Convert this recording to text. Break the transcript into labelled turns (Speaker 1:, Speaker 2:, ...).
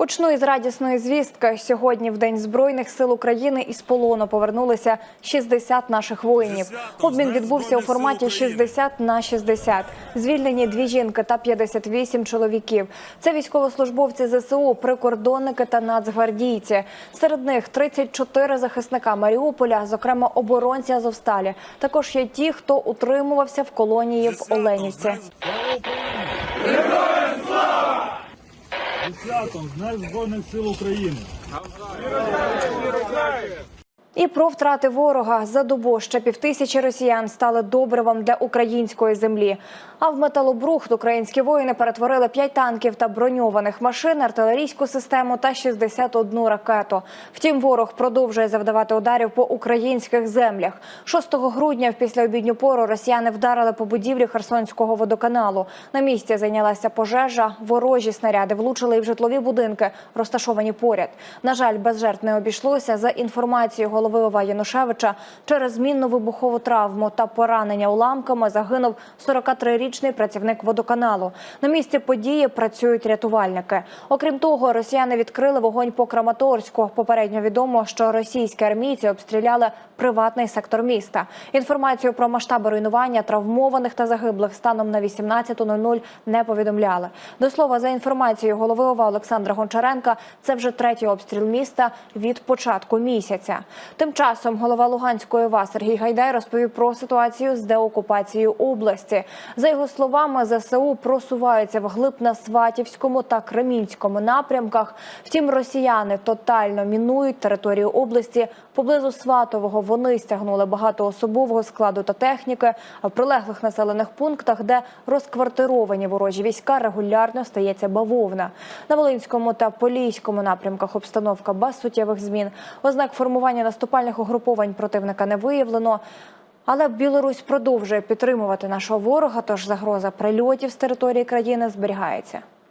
Speaker 1: Почну із радісної звістки. Сьогодні, в День Збройних сил України, із полону повернулися 60 наших воїнів. Обмін відбувся у форматі 60 на 60. Звільнені дві жінки та 58 чоловіків. Це військовослужбовці ЗСУ, прикордонники та нацгвардійці. Серед них 34 захисника Маріуполя, зокрема оборонці Азовсталі. Також є ті, хто утримувався в колонії в Оленівці.
Speaker 2: Святом Дня Збройних сил України.
Speaker 1: І про втрати ворога за добу ще півтисячі росіян стали добривом для української землі. А в металобрухт українські воїни перетворили 5 танків та броньованих машин, артилерійську систему та 61 ракету. Втім, ворог продовжує завдавати ударів по українських землях. 6 грудня в післяобідню пору росіяни вдарили по будівлі Херсонського водоканалу. На місці зайнялася пожежа. Ворожі снаряди влучили і в житлові будинки, розташовані поряд. На жаль, без жертв не обійшлося. За інформацією голови ОВА Янушевича, через змінну вибухову травму та поранення уламками загинув 43-річний працівник водоканалу. На місці події працюють рятувальники. Окрім того, росіяни відкрили вогонь по Краматорську. Попередньо відомо, що російські армійці обстріляли приватний сектор міста. Інформацію про масштаби руйнування травмованих та загиблих станом на 18.00 не повідомляли. До слова, за інформацією голови ОВА Олександра Гончаренка, це вже третій обстріл міста від початку місяця. Тим часом голова Луганської ОВА Сергій Гайдай розповів про ситуацію з деокупацією області. За його словами, ЗСУ просуваються вглиб на Сватівському та Кремінському напрямках. Втім, росіяни тотально мінують територію області. Поблизу Сватового вони стягнули багато особового складу та техніки. А в прилеглих населених пунктах, де розквартировані ворожі війська, регулярно стається бавовна. На Волинському та Поліському напрямках обстановка без суттєвих змін. Ознак формування наступальних угруповань противника не виявлено. Але Білорусь продовжує підтримувати нашого ворога, тож загроза прильотів з території країни зберігається.